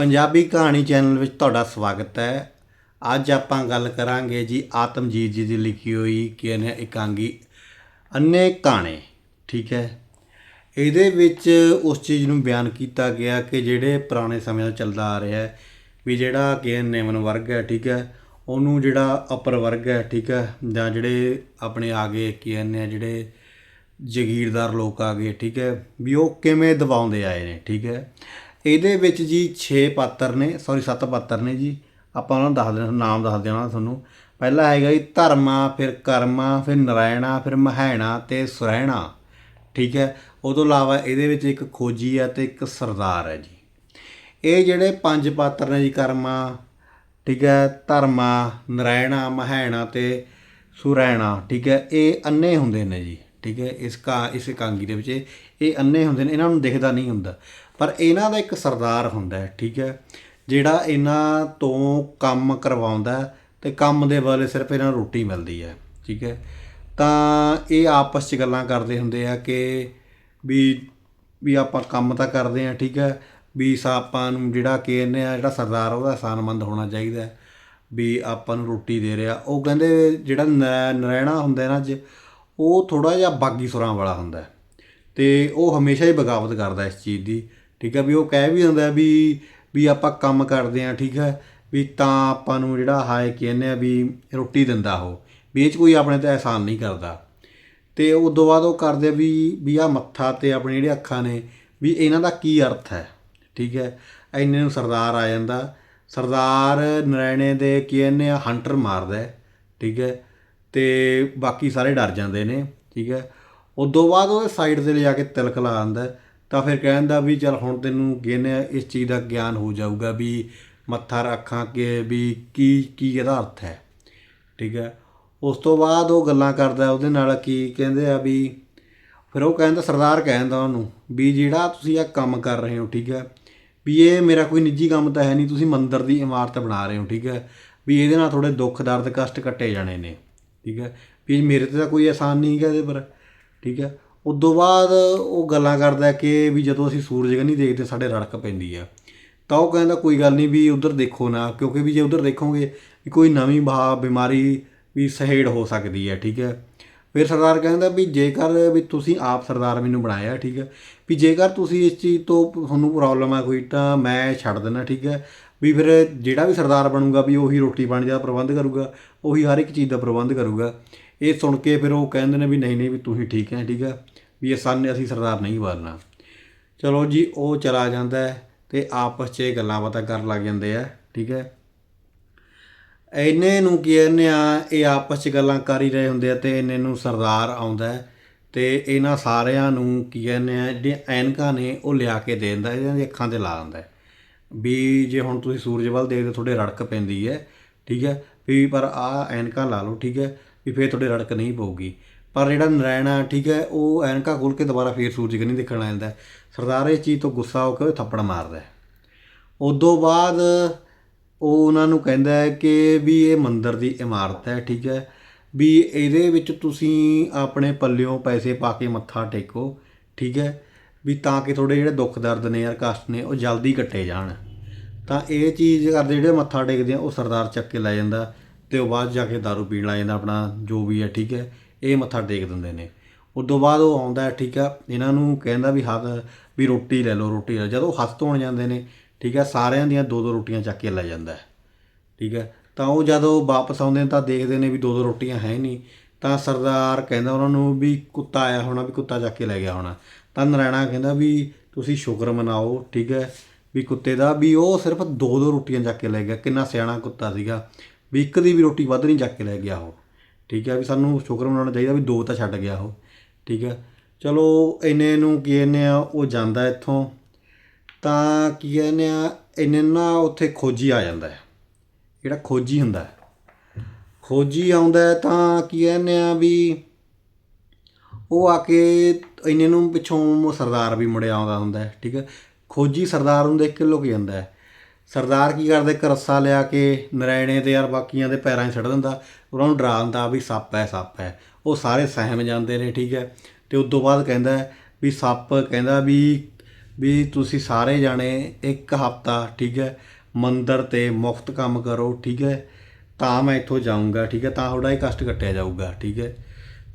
ਪੰਜਾਬੀ ਕਹਾਣੀ ਚੈਨਲ ਵਿੱਚ ਤੁਹਾਡਾ ਸਵਾਗਤ ਹੈ। ਅੱਜ ਆਪਾਂ ਗੱਲ ਕਰਾਂਗੇ ਜੀ ਆਤਮਜੀਤ ਜੀ ਦੀ ਲਿਖੀ ਹੋਈ ਕਿ ਇਕਾਂਗੀ ਅੰਨੇ ਕਾਣੇ ਠੀਕ ਹੈ। ਇਹਦੇ ਵਿੱਚ ਉਸ ਚੀਜ਼ ਨੂੰ ਬਿਆਨ ਕੀਤਾ ਗਿਆ ਕਿ ਜਿਹੜੇ ਪੁਰਾਣੇ ਸਮੇਂ ਤੋਂ ਚੱਲਦਾ ਆ ਰਿਹਾ ਹੈ ਵੀ ਜਿਹੜਾ ਕਿ ਨਿਮਨ ਵਰਗ ਹੈ, ਠੀਕ ਹੈ। ਉਹਨੂੰ ਜਿਹੜਾ ਅਪਰ ਵਰਗ ਹੈ, ਠੀਕ ਹੈ, ਜਾਂ ਜਿਹੜੇ ਆਪਣੇ ਆਗੇ ਕੀ ਨੇ ਜਿਹੜੇ ਜਗੀਰਦਾਰ ਲੋਕ ਆ ਗਏ ਠੀਕ ਹੈ, ਵੀ ਉਹ ਕਿਵੇਂ ਦਬਾਉਂਦੇ ਆਏ ਨੇ, ਠੀਕ ਹੈ। ਇਹਦੇ ਵਿੱਚ ਜੀ 6 ਪਾਤਰ ਨੇ ਸੌਰੀ 7 ਪਾਤਰ ਨੇ ਜੀ। ਆਪਾਂ ਉਹਨਾਂ ਨੂੰ ਦੱਸ ਦੇਣਾ, ਨਾਮ ਦੱਸ ਦੇਣਾ ਤੁਹਾਨੂੰ। ਪਹਿਲਾ ਹੈਗਾ ਜੀ ਧਰਮਾ, ਫਿਰ ਕਰਮਾ, ਫਿਰ ਨਰਾਇਣਾ, ਫਿਰ ਮਹੈਣਾ ਤੇ ਸੁਰੈਣਾ ਠੀਕ ਹੈ? ਉਹ ਤੋਂ ਇਲਾਵਾ ਇਹਦੇ ਵਿੱਚ ਇੱਕ ਖੋਜੀ ਹੈ ਤੇ ਇੱਕ ਸਰਦਾਰ ਹੈ ਜੀ। ਇਹ ਜਿਹੜੇ ਪੰਜ ਪਾਤਰ ਨੇ ਜੀ ਕਰਮਾ, ਠੀਕ ਹੈ? ਧਰਮਾ, ਨਰਾਇਣਾ, ਮਹੈਣਾ ਤੇ ਸੁਰੈਣਾ ਠੀਕ ਹੈ? ਇਹ ਅੰਨੇ ਹੁੰਦੇ ਨੇ ਜੀ। ਠੀਕ ਹੈ, ਇਸ ਕਾ, ਇਸ ਕਾਂਗੀ ਦੇ ਵਿੱਚ। ਇਹ- ਇਹ ਅੰਨੇ ਹੁੰਦੇ ਨੇ, ਇਹਨਾਂ ਨੂੰ ਦਿਖਦਾ ਨਹੀਂ ਹੁੰਦਾ। ਪਰ ਇਹਨਾਂ ਦਾ ਇੱਕ ਸਰਦਾਰ ਹੁੰਦਾ ਹੈ, ਠੀਕ ਹੈ। ਜਿਹੜਾ ਇਹਨਾਂ ਤੋਂ ਕੰਮ ਕਰਵਾਉਂਦਾ ਹੈ ਤੇ ਕੰਮ ਦੇ ਬਦਲੇ ਸਿਰਫ ਇਹਨਾਂ ਨੂੰ ਰੋਟੀ ਮਿਲਦੀ ਹੈ, ਠੀਕ ਹੈ। ਤਾਂ ਇਹ ਆਪਸ 'ਚ ਗੱਲਾਂ ਕਰਦੇ ਹੁੰਦੇ ਆ ਕਿ ਵੀ ਵੀ ਆਪਾਂ ਕੰਮ ਤਾਂ ਕਰਦੇ ਆ ਠੀਕ ਹੈ। ਵੀ ਸਾ, ਆਪਾਂ ਨੂੰ ਜਿਹੜਾ ਕਿ ਆ, ਜਿਹੜਾ ਸਰਦਾਰ ਉਹਦਾ ਆਸਾਨਮੰਦ ਹੋਣਾ ਚਾਹੀਦਾ ਵੀ ਆਪਾਂ ਨੂੰ ਰੋਟੀ ਦੇ ਰਿਹਾ। ਉਹ ਕਹਿੰਦੇ ਜਿਹੜਾ ਨਰੈ- ਨਰੈਣਾ ਹੁੰਦਾ ਨਾ ਅੱਜ ਉਹ ਥੋੜਾ ਜਿਹਾ ਬਾਗੀ ਸੁਰਾਂ ਵਾਲਾ ਹੁੰਦਾ ਹੈ ਤੇ ਉਹ ਹਮੇਸ਼ਾ ਹੀ ਬਗਾਵਤ ਕਰਦਾ ਇਸ ਚੀਜ਼ ਦੀ, ਠੀਕ ਹੈ ਵੀ ਉਹ ਕਹਿ ਵੀ ਹੁੰਦਾ ਵੀ ਵੀ ਆਪਾਂ ਕੰਮ ਕਰਦੇ ਆ ਠੀਕ ਹੈ, ਵੀ ਤਾਂ ਆਪਾਂ ਨੂੰ ਜਿਹੜਾ ਹਾਏ ਕਹਿੰਦੇ ਆ ਵੀ ਰੋਟੀ ਦਿੰਦਾ ਉਹ, ਵੀ ਇਹ 'ਚ ਕੋਈ ਆਪਣੇ ਤੇ ਅਹਿਸਾਨ ਨਹੀਂ ਕਰਦਾ। ਤੇ ਉਸ ਤੋਂ ਬਾਅਦ ਉਹ ਕਰਦੇ ਆ ਵੀ ਵੀ ਆ ਮੱਥਾ ਤੇ ਆਪਣੇ ਜਿਹੜੇ ਅੱਖਾਂ ਨੇ, ਵੀ ਇਹਨਾਂ ਦਾ ਕੀ ਅਰਥ ਹੈ, ਠੀਕ ਹੈ, ਇੰਨੇ ਨੂੰ ਸਰਦਾਰ ਆ ਜਾਂਦਾ, ਸਰਦਾਰ ਨਰੈਣੇ ਦੇ ਕੀ ਇਹਨੇ ਆ, ਹੰਟਰ ਮਾਰਦਾ ਠੀਕ ਹੈ ਤੇ ਬਾਕੀ ਸਾਰੇ ਡਰ ਜਾਂਦੇ ਨੇ, ਠੀਕ ਹੈ। ਉਦੋਂ ਬਾਅਦ ਉਹਦੇ ਸਾਈਡ ਤੇ ਲਿਜਾ ਕੇ ਤਿਲਕ ਲਾ ਆਂਦਾ ਤਾਂ ਫਿਰ ਕਹਿੰਦਾ ਵੀ ਚਲ ਹੁਣ ਤੈਨੂੰ ਗਿਆਨ ਇਸ ਚੀਜ਼ ਦਾ ਗਿਆਨ ਹੋ ਜਾਊਗਾ ਵੀ ਮੱਥਾ ਰੱਖਾਂ ਕਿ ਵੀ ਕੀ ਕੀ ਇਹਦਾ ਅਰਥ ਹੈ, ਠੀਕ ਹੈ। ਉਸ ਤੋਂ ਬਾਅਦ ਉਹ ਗੱਲਾਂ ਕਰਦਾ ਉਹਦੇ ਨਾਲ ਕੀ ਕਹਿੰਦੇ ਆ ਵੀ, ਫਿਰ ਉਹ ਕਹਿੰਦਾ, ਸਰਦਾਰ ਕਹਿੰਦਾ ਉਹਨੂੰ ਵੀ ਜਿਹੜਾ ਤੁਸੀਂ ਇਹ ਕੰਮ ਕਰ ਰਹੇ ਹੋ, ਠੀਕ ਹੈ, ਵੀ ਇਹ ਮੇਰਾ ਕੋਈ ਨਿੱਜੀ ਕੰਮ ਤਾਂ ਹੈ ਨਹੀਂ, ਤੁਸੀਂ ਮੰਦਿਰ ਦੀ ਇਮਾਰਤ ਬਣਾ ਰਹੇ ਹੋ, ਠੀਕ ਹੈ, ਵੀ ਇਹਦੇ ਨਾਲ ਥੋੜੇ ਦੁੱਖ ਦਰਦ ਕਸ਼ਟ ਕੱਟੇ ਜਾਣੇ ਨੇ। ਠੀਕ ਹੈ? ਵੀ ਮੇਰੇ ਤੇ ਤਾਂ ਕੋਈ ਆਸਾਨ ਨਹੀਂ ਹੈਗਾ ਇਹਦੇ ਪਰ, ਠੀਕ ਹੈ? ਉਦੋਂ ਬਾਅਦ ਉਹ ਗੱਲਾਂ ਕਰਦਾ ਕਿ ਵੀ ਜਦੋਂ ਅਸੀਂ ਸੂਰਜ ਨਹੀਂ ਦੇਖਦੇ ਸਾਡੇ ਰੜਕ ਪੈਂਦੀ ਆ। ਤਾਂ ਉਹ ਕਹਿੰਦਾ ਕੋਈ ਗੱਲ ਨਹੀਂ ਵੀ ਉਧਰ ਦੇਖੋ ਨਾ, ਕਿਉਂਕਿ ਵੀ ਜੇ ਉਧਰ ਦੇਖੋਗੇ ਵੀ ਕੋਈ ਨਵੀਂ ਬਹਾ ਬਿਮਾਰੀ ਵੀ ਸਹੇੜ ਹੋ ਸਕਦੀ ਹੈ, ਠੀਕ ਹੈ? ਫਿਰ ਸਰਦਾਰ ਕਹਿੰਦਾ ਵੀ ਜੇਕਰ ਵੀ ਤੁਸੀਂ ਆਪ ਸਰਦਾਰ ਮੈਨੂੰ ਬਣਾਇਆ, ਠੀਕ ਹੈ? ਵੀ ਜੇਕਰ ਤੁਸੀਂ ਇਸ ਚੀਜ਼ ਤੋਂ ਤੁਹਾਨੂੰ ਪ੍ਰੋਬਲਮ ਆ ਕੋਈ ਤਾਂ ਮੈਂ ਛੱਡ ਦਿੰਦਾ, ਠੀਕ ਹੈ? ਵੀ ਫਿਰ ਜਿਹੜਾ ਵੀ ਸਰਦਾਰ ਬਣੂਗਾ ਵੀ ਉਹੀ ਰੋਟੀ ਪਾਣੀ ਦਾ ਪ੍ਰਬੰਧ ਕਰੂਗਾ, ਉਹੀ ਹਰ ਇੱਕ ਚੀਜ਼ ਦਾ ਪ੍ਰਬੰਧ ਕਰੂਗਾ। ਇਹ ਸੁਣ ਕੇ ਫਿਰ ਉਹ ਕਹਿੰਦੇ ਨੇ ਵੀ ਨਹੀਂ ਨਹੀਂ ਵੀ ਤੁਸੀਂ ਠੀਕ ਹੈ ਠੀਕ ਹੈ, ਵੀ ਇਹ ਸਾਨੇ, ਅਸੀਂ ਸਰਦਾਰ ਨਹੀਂ ਬਣਨਾ ਚਲੋ ਜੀ, ਉਹ ਚਲਾ ਜਾਂਦਾ ਹੈ ਤੇ ਆਪਸ 'ਚ ਇਹ ਗੱਲਾਂ ਬਾਤਾਂ ਕਰਨ ਲੱਗ ਜਾਂਦੇ ਆ, ਠੀਕ ਹੈ। ਇਹਨੇ ਨੂੰ ਕੀ ਕਹਿੰਦੇ ਆ, ਇਹ ਆਪਸ 'ਚ ਗੱਲਾਂ ਕਰ ਹੀ ਰਹੇ ਹੁੰਦੇ ਆ ਤੇ ਇਹਨੇ ਨੂੰ ਸਰਦਾਰ ਆਉਂਦਾ ਹੈ ਤੇ ਇਹਨਾਂ ਸਾਰਿਆਂ ਨੂੰ ਕੀ ਕਹਿੰਦੇ ਆ, ਜਿਹੜੀਆਂ ਐਨਕਾਂ ਨੇ ਉਹ ਲਿਆ ਕੇ ਦੇ ਦਿੰਦਾ, ਇਹਨਾਂ ਦੀਆਂ ਅੱਖਾਂ ਤੇ ਲਾ ਦਿੰਦਾ ਵੀ ਜੇ ਹੁਣ ਤੁਸੀਂ ਸੂਰਜ ਵੱਲ ਦੇਖਦੇ ਤੁਹਾਡੇ ਰੜਕ ਪੈਂਦੀ ਹੈ, ਠੀਕ ਹੈ? ਵੀ ਪਰ ਆ ਐਨਕਾਂ ਲਾ ਲਓ, ਠੀਕ ਹੈ? ਵੀ ਫੇਰ ਤੁਹਾਡੇ ਰੜਕ ਨਹੀਂ ਪਊਗੀ। ਪਰ ਜਿਹੜਾ ਨਰਾਇਣਾ ਠੀਕ ਹੈ, ਉਹ ਐਨਕਾਂ ਖੋਲ ਕੇ ਦੁਬਾਰਾ ਫੇਰ ਸੂਰਜ ਕਿ ਨਹੀਂ ਦੇਖਣ ਲੱਗ ਜਾਂਦਾ ਸਰਦਾਰ ਇਸ ਚੀਜ਼ ਤੋਂ ਗੁੱਸਾ ਹੋ ਕੇ ਉਹ ਥੱਪੜ ਮਾਰਦਾ ਹੈ। ਉਦੋਂ ਬਾਅਦ ਉਹ ਉਹਨਾਂ ਨੂੰ ਕਹਿੰਦਾ ਹੈ ਕਿ ਵੀ ਇਹ ਮੰਦਿਰ ਦੀ ਇਮਾਰਤ ਹੈ, ਠੀਕ ਹੈ? ਵੀ ਇਹਦੇ ਵਿੱਚ ਤੁਸੀਂ ਆਪਣੇ ਪੱਲਿਓਂ ਪੈਸੇ ਪਾ ਕੇ ਮੱਥਾ ਟੇਕੋ, ਠੀਕ ਹੈ? ਵੀ ਤਾਂ ਕਿ ਤੁਹਾਡੇ ਜਿਹੜੇ ਦੁੱਖ ਦਰਦ ਨੇ ਯਾਰ ਕਸ਼ਟ ਨੇ ਉਹ ਜਲਦੀ ਕੱਟੇ ਜਾਣ। ਤਾਂ ਇਹ ਚੀਜ਼ ਕਰਦੇ ਜਿਹੜੇ ਮੱਥਾ ਟੇਕਦੇ ਆ, ਉਹ ਸਰਦਾਰ ਚੱਕ ਕੇ ਲੈ ਜਾਂਦਾ ਤੇ ਉਹ ਬਾਅਦ ਜਾ ਕੇ दारू ਪੀਣ ਲੱਗ ਜਾਂਦਾ ਆਪਣਾ, ਜੋ ਵੀ ਹੈ, ਠੀਕ ਹੈ, ਇਹ ਮੱਥਾ ਟੇਕ ਦਿੰਦੇ ਨੇ। ਉਦੋਂ ਬਾਅਦ ਉਹ ਆਉਂਦਾ ਹੈ, ਠੀਕ ਆ ਇਹਨਾਂ ਨੂੰ ਕਹਿੰਦਾ ਵੀ ਹੱਥ, ਵੀ ਰੋਟੀ ਲੈ ਲਓ, ਰੋਟੀ ਲੈ ਲਓ। ਜਦੋਂ ਹੱਥ ਧੋਣ ਜਾਂਦੇ ਨੇ, ਠੀਕ ਹੈ, ਸਾਰਿਆਂ ਦੀਆਂ ਦੋ ਦੋ ਰੋਟੀਆਂ ਚੱਕ ਕੇ ਲੈ ਜਾਂਦਾ ਹੈ, ਠੀਕ ਹੈ। ਤਾਂ ਉਹ ਜਦੋਂ ਵਾਪਸ ਆਉਂਦੇ ਨੇ ਤਾਂ ਦੇਖਦੇ ਨੇ ਵੀ ਦੋ ਦੋ ਰੋਟੀਆਂ ਹੈ ਨਹੀਂ। ਤਾਂ ਸਰਦਾਰ ਕਹਿੰਦਾ ਉਹਨਾਂ ਨੂੰ ਵੀ ਕੁੱਤਾ ਆਇਆ ਹੋਣਾ, ਵੀ ਕੁੱਤਾ ਚੱਕ ਕੇ ਲੈ ਗਿਆ ਹੋਣਾ। ਤਾਂ ਨਰਾਇਣਾ ਕਹਿੰਦਾ ਵੀ ਤੁਸੀਂ ਸ਼ੁਕਰ ਮਨਾਓ, ਠੀਕ ਹੈ। ਵੀ ਕੁੱਤੇ ਦਾ, ਵੀ ਉਹ ਸਿਰਫ ਦੋ ਦੋ ਰੋਟੀਆਂ ਚੱਕ ਕੇ ਲੈ ਗਿਆ, ਕਿੰਨਾ ਸਿਆਣਾ ਕੁੱਤਾ ਸੀਗਾ। ਵੀ ਇੱਕ ਦੀ ਵੀ ਰੋਟੀ ਵੱਧ ਨਹੀਂ ਚੱਕ ਕੇ ਲੈ ਗਿਆ ਉਹ, ਠੀਕ ਹੈ। ਵੀ ਸਾਨੂੰ ਸ਼ੁਕਰ ਮਨਾਉਣਾ ਚਾਹੀਦਾ ਵੀ ਦੋ ਤਾਂ ਛੱਡ ਗਿਆ ਉਹ, ਠੀਕ ਹੈ। ਚਲੋ, ਇੰਨੇ ਨੂੰ ਕੀ ਕਹਿੰਦੇ ਆ, ਉਹ ਜਾਂਦਾ ਇੱਥੋਂ। ਤਾਂ ਕੀ ਕਹਿੰਦੇ ਆ, ਇੰਨੇ ਨਾ ਉੱਥੇ ਖੋਜੀ ਆ ਜਾਂਦਾ ਹੈ। ਜਿਹੜਾ ਖੋਜੀ ਹੁੰਦਾ ਹੈ। ਖੋਜੀ ਆਉਂਦਾ ਤਾਂ ਕੀ ਕਹਿੰਦੇ ਆ ਵੀ ਉਹ ਆ ਕੇ ਇੰਨੇ ਨੂੰ ਪਿੱਛੋਂ ਸਰਦਾਰ ਵੀ ਮੁੜਿਆ ਆਉਂਦਾ ਹੁੰਦਾ ਠੀਕ ਹੈ। ਖੋਜੀ ਸਰਦਾਰ ਨੂੰ ਦੇਖ ਕੇ ਲੁਕ ਜਾਂਦਾ ਹੈ। ਸਰਦਾਰ ਕੀ ਕਰਦਾ, ਇੱਕ ਰੱਸਾ ਲਿਆ ਕੇ ਨਰਾਇਣੇ ਤੇ ਯਾਰ ਬਾਕੀਆਂ ਦੇ ਪੈਰਾਂ 'ਚ ਛੱਡ ਦਿੰਦਾ, ਉਹਨਾਂ ਨੂੰ ਡਰਾ ਦਿੰਦਾ ਵੀ ਸੱਪ ਹੈ ਸੱਪ ਹੈ। ਉਹ ਸਾਰੇ ਸਹਿਮ ਜਾਂਦੇ ਨੇ, ਠੀਕ ਹੈ। ਤੇ ਉਸ ਤੋਂ ਬਾਅਦ ਕਹਿੰਦਾ ਵੀ ਸੱਪ ਕਹਿੰਦਾ ਵੀ ਵੀ ਤੁਸੀਂ ਸਾਰੇ ਜਾਣੇ ਇੱਕ ਹਫਤਾ, ਠੀਕ ਹੈ, ਮੰਦਰ ਤੇ ਮੁਫਤ ਕੰਮ ਕਰੋ, ਠੀਕ ਹੈ। ਤਾਂ ਮੈਂ ਇੱਥੋਂ ਜਾਊਂਗਾ, ਠੀਕ ਹੈ। ਤਾਂ ਤੁਹਾਡਾ ਇਹ ਕਸ਼ਟ ਕੱਟਿਆ ਜਾਊਗਾ, ਠੀਕ ਹੈ।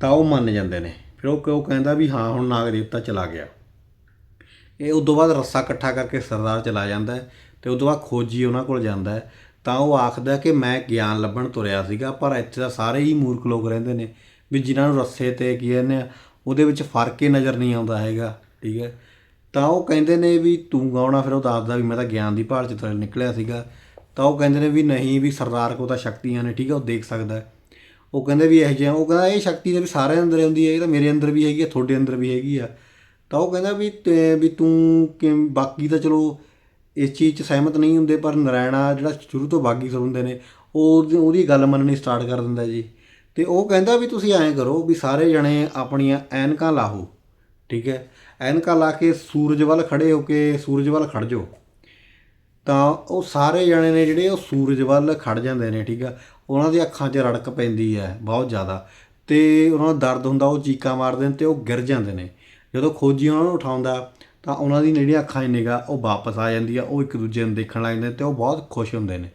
ਤਾਂ ਉਹ ਮੰਨ ਜਾਂਦੇ ਨੇ। ਫਿਰ ਉਹ ਉਹ ਕਹਿੰਦਾ ਵੀ ਹਾਂ, ਹੁਣ ਨਾਗ ਦੇਵਤਾ ਚਲਾ ਗਿਆ। ਇਹ ਉਦੋਂ ਬਾਅਦ ਰੱਸਾ ਇਕੱਠਾ ਕਰਕੇ ਸਰਦਾਰ ਚਲਾ ਜਾਂਦਾ ਹੈ ਤੇ ਤੋਂ ਬਾਅਦ ਖੋਜੀ ਉਹਨਾਂ ਕੋਲ ਜਾਂਦਾ ਤਾਂ ਉਹ ਆਖਦਾ ਕਿ ਮੈਂ ਗਿਆਨ ਲੱਭਣ ਤੁਰਿਆ ਸੀਗਾ, ਪਰ ਇੱਥੇ ਤਾਂ ਸਾਰੇ ਹੀ ਮੂਰਖ ਲੋਕ ਰਹਿੰਦੇ ਨੇ ਵੀ ਜਿਨ੍ਹਾਂ ਨੂੰ ਰੱਸੇ ਤੇ ਕੀ ਕਹਿੰਦੇ ਆ, ਉਹਦੇ ਵਿੱਚ ਫ਼ਰਕ ਹੀ ਨਜ਼ਰ ਨਹੀਂ ਆਉਂਦਾ ਹੈਗਾ, ਠੀਕ ਹੈ। ਤਾਂ ਉਹ ਕਹਿੰਦੇ ਨੇ ਵੀ ਤੂੰ ਗਾਉਣਾ ਫਿਰ ਉਹ ਦੱਸਦਾ ਵੀ ਮੈਂ ਤਾਂ ਗਿਆਨ ਦੀ ਭਾਲ ਚ ਤਾਂ ਨਿਕਲਿਆ ਸੀਗਾ। ਤਾਂ ਉਹ ਕਹਿੰਦੇ ਨੇ ਵੀ ਨਹੀਂ, ਵੀ ਸਰਦਾਰ ਕੋਲ ਤਾਂ ਸ਼ਕਤੀਆਂ ਨੇ, ਠੀਕ ਹੈ, ਉਹ ਦੇਖ ਸਕਦਾ ਹੈ। ਉਹ ਕਹਿੰਦੇ ਵੀ ਇਹ ਜਿਹਾ ਉਹ ਕਹਿੰਦਾ ਇਹ ਸ਼ਕਤੀ ਤਾਂ ਵੀ ਸਾਰਿਆਂ ਅੰਦਰ ਹੁੰਦੀ ਹੈ, ਇਹ ਤਾਂ ਮੇਰੇ ਅੰਦਰ ਵੀ ਹੈਗੀ ਆ ਤੁਹਾਡੇ ਅੰਦਰ ਵੀ ਹੈਗੀ ਆ। ਤਾਂ ਉਹ ਕਹਿੰਦਾ ਵੀ ਤੇ- ਵੀ ਤੂੰ ਕਿ ਬਾਕੀ ਤਾਂ ਚਲੋ ਇਸ ਚੀਜ਼ 'ਚ ਸਹਿਮਤ ਨਹੀਂ ਹੁੰਦੇ, ਪਰ ਨਰਾਇਣਾ ਜਿਹੜਾ ਸ਼ੁਰੂ ਤੋਂ ਬਾਗੀ ਸਭ ਹੁੰਦੇ ਨੇ ਉਹ ਉਹਦੀ ਗੱਲ ਮੰਨਣੀ ਸਟਾਰਟ ਕਰ ਦਿੰਦਾ ਜੀ। ਤੇ ਉਹ ਕਹਿੰਦਾ ਵੀ ਤੁਸੀਂ ਐਂ ਕਰੋ ਵੀ ਸਾਰੇ ਜਣੇ ਆਪਣੀਆਂ ਐਨਕਾਂ ਲਾਹੋ, ਠੀਕ ਹੈ? ਐਨਕਾਂ ਲਾ ਕੇ ਸੂਰਜ ਵੱਲ ਖੜੇ ਹੋ ਕੇ ਸੂਰਜ ਵੱਲ ਖੜ ਜਾਓ। ਤਾਂ ਉਹ ਸਾਰੇ ਜਣੇ ਨੇ ਜਿਹੜੇ ਉਹ ਸੂਰਜ ਵੱਲ ਖੜ ਜਾਂਦੇ ਨੇ, ਠੀਕ ਆ? ਉਹਨਾਂ ਦੀ ਅੱਖਾਂ 'ਚ ਰੜਕ ਪੈਂਦੀ ਹੈ ਬਹੁਤ ਜ਼ਿਆਦਾ। ਤੇ ਉਹਨਾਂ ਨੂੰ ਦਰਦ ਹੁੰਦਾ, ਉਹ ਚੀਕਾਂ ਮਾਰਦੇ ਨੇ ਤੇ ਉਹ ਗਿਰ ਜਾਂਦੇ ਨੇ। ਜਦੋਂ ਖੋਜੀ ਉਹਨਾਂ ਨੂੰ ਉਠਾਉਂਦਾ, ਤਾਂ ਉਹਨਾਂ ਦੀ ਜਿਹੜੀਆਂ ਅੱਖਾਂ 'ਚ ਨਿਗਾਹ, ਉਹ ਵਾਪਸ ਆ ਜਾਂਦੀ ਆ, ਉਹ ਇੱਕ ਦੂਜੇ ਨੂੰ ਦੇਖਣ ਲੱਗ ਜਾਂਦੇ ਤੇ ਉਹ ਬਹੁਤ ਖੁਸ਼ ਹੁੰਦੇ ਨੇ।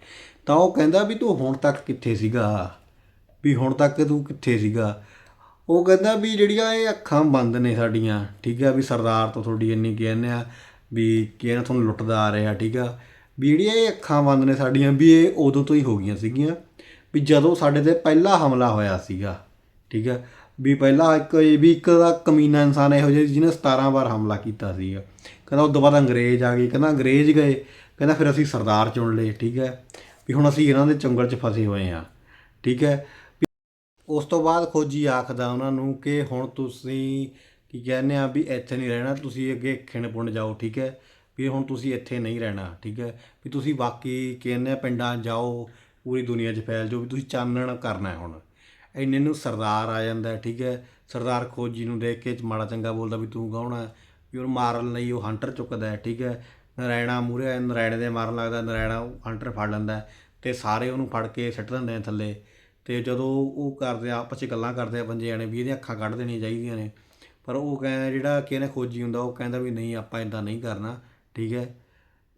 ਤਾਂ ਉਹ ਕਹਿੰਦਾ ਵੀ ਤੂੰ ਹੁਣ ਤੱਕ ਕਿੱਥੇ ਸੀਗਾ? ਵੀ ਹੁਣ ਤੱਕ ਤੂੰ ਕਿੱਥੇ ਸੀਗਾ? ਉਹ ਕਹਿੰਦਾ ਵੀ ਜਿਹੜੀਆਂ ਇਹ ਅੱਖਾਂ ਬੰਦ ਨੇ ਸਾਡੀਆਂ, ਠੀਕ ਆ? ਵੀ ਸਰਦਾਰ ਤੋਂ ਤੁਹਾਡੀ ਇੰਨੀ ਕਹਿੰਦੇ ਆ, ਵੀ ਕਿਹਨਾਂ ਤੁਹਾਨੂੰ ਲੁੱਟਦਾ ਆ ਰਿਹਾ, ਠੀਕ ਆ? ਵੀ ਜਿਹੜੀਆਂ ਇਹ ਅੱਖਾਂ ਬੰਦ ਨੇ ਸਾਡੀਆਂ, ਵੀ ਇਹ ਉਦੋਂ ਤੋਂ ਹੀ ਹੋ ਗਈਆਂ ਸੀਗੀਆਂ। ਵੀ ਜਦੋਂ ਸਾਡੇ ਤੇ ਪਹਿਲਾ ਹਮਲਾ ਹੋਇਆ ਸੀਗਾ, ਠੀਕ ਹੈ, ਵੀ ਪਹਿਲਾ ਇੱਕ ਇਹ ਵੀ ਇੱਕ ਦਾ ਕਮੀਨਾ ਇਨਸਾਨ ਇਹੋ ਜਿਹਾ ਸੀ ਜਿਹਨੇ 17 ਵਾਰ ਹਮਲਾ ਕੀਤਾ ਸੀਗਾ। ਕਹਿੰਦਾ ਉਸ ਤੋਂ ਬਾਅਦ ਅੰਗਰੇਜ਼ ਆ ਗਏ, ਕਹਿੰਦਾ ਅੰਗਰੇਜ਼ ਗਏ, ਕਹਿੰਦਾ ਫਿਰ ਅਸੀਂ ਸਰਦਾਰ ਚੁਣ ਲਏ, ਠੀਕ ਹੈ। ਵੀ ਹੁਣ ਅਸੀਂ ਇਹਨਾਂ ਦੇ ਚੰਗਲ 'ਚ ਫਸੇ ਹੋਏ ਆ ਠੀਕ ਹੈ। ਉਸ ਤੋਂ ਬਾਅਦ ਖੋਜੀ ਆਖਦਾ ਉਹਨਾਂ ਨੂੰ ਕਿ ਹੁਣ ਤੁਸੀਂ ਕੀ ਕਹਿੰਦੇ ਆ ਵੀ ਇੱਥੇ ਨਹੀਂ ਰਹਿਣਾ, ਤੁਸੀਂ ਅੱਗੇ ਖਿਣਪੁੰਡ ਜਾਓ, ਠੀਕ ਹੈ। ਵੀ ਹੁਣ ਤੁਸੀਂ ਇੱਥੇ ਨਹੀਂ ਰਹਿਣਾ, ਠੀਕ ਹੈ? ਵੀ ਤੁਸੀਂ ਬਾਕੀ ਕਹਿੰਦੇ ਪਿੰਡਾਂ ਜਾਓ, ਪੂਰੀ ਦੁਨੀਆ 'ਚ ਫੈਲ ਜਾਓ, ਵੀ ਤੁਸੀਂ ਚਾਨਣ ਕਰਨਾ ਹੁਣ। ਇੰਨੇ ਨੂੰ ਸਰਦਾਰ ਆ ਜਾਂਦਾ ਠੀਕ ਹੈ? ਸਰਦਾਰ ਖੋਜੀ ਨੂੰ ਦੇਖ ਕੇ ਮਾੜਾ ਚੰਗਾ ਬੋਲਦਾ ਵੀ ਤੂੰ ਗਾਉਣਾ ਵੀ ਉਹਨੂੰ ਮਾਰਨ ਲਈ ਉਹ ਹੰਟਰ ਚੁੱਕਦਾ ਠੀਕ ਹੈ? ਨਰਾਇਣਾ ਮੂਰੇ ਨਰਾਇਣ ਦੇ ਮਾਰਨ ਲੱਗਦਾ ਨਰਾਇਣਾ ਹੰਟਰ ਫੜ ਲੈਂਦਾ ਹੈ ਤੇ ਸਾਰੇ ਉਹਨੂੰ ਫੜ ਕੇ ਸਿੱਟ ਦਿੰਦੇ ਨੇ ਥੱਲੇ। ਤੇ ਜਦੋਂ ਉਹ ਕਰਦੇ ਆਪਸ 'ਚ ਗੱਲਾਂ ਕਰਦੇ ਆ ਪੰਜੇ ਜਾਣੇ ਵੀ ਇਹਦੀਆਂ ਅੱਖਾਂ ਕੱਢ ਦੇਣੀਆਂ ਚਾਹੀਦੀਆਂ ਨੇ। ਪਰ ਉਹ ਕਹਿੰਦਾ ਜਿਹੜਾ ਕਿ ਖੋਜੀ ਹੁੰਦਾ, ਉਹ ਕਹਿੰਦਾ ਵੀ ਨਹੀਂ, ਆਪਾਂ ਇਦਾਂ ਨਹੀਂ ਕਰਨਾ। ਠੀਕ ਹੈ,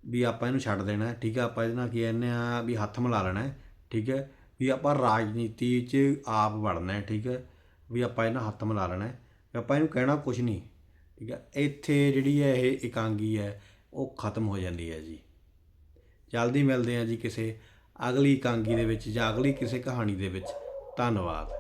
ਵੀ ਆਪਾਂ ਇਹਨੂੰ ਛੱਡ ਦੇਣਾ, ਠੀਕ ਹੈ, ਆਪਾਂ ਇਹਦੇ ਨਾਲ ਕੀ ਕਹਿੰਦੇ ਆ ਵੀ ਹੱਥ ਮਿਲਾ ਲੈਣਾ ਠੀਕ ਹੈ, ਵੀ ਆਪਾਂ ਰਾਜਨੀਤੀ 'ਚ ਆਪ ਵੜਨਾ ਠੀਕ ਹੈ, ਵੀ ਆਪਾਂ ਇਹਨਾਂ ਹੱਥ ਮਿਲਾ ਲੈਣਾ ਵੀ ਆਪਾਂ ਇਹਨੂੰ ਕਹਿਣਾ ਕੁਝ ਨਹੀਂ, ਠੀਕ ਹੈ, ਇੱਥੇ ਜਿਹੜੀ ਹੈ ਇਹ ਇਕਾਂਗੀ ਹੈ, ਉਹ ਖਤਮ ਹੋ ਜਾਂਦੀ ਹੈ ਜੀ। ਜਲਦੀ ਮਿਲਦੇ ਹਾਂ ਜੀ ਕਿਸੇ ਅਗਲੀ ਇਕਾਂਗੀ ਦੇ ਵਿੱਚ ਜਾਂ ਅਗਲੀ ਕਿਸੇ ਕਹਾਣੀ ਦੇ ਵਿੱਚ। ਧੰਨਵਾਦ।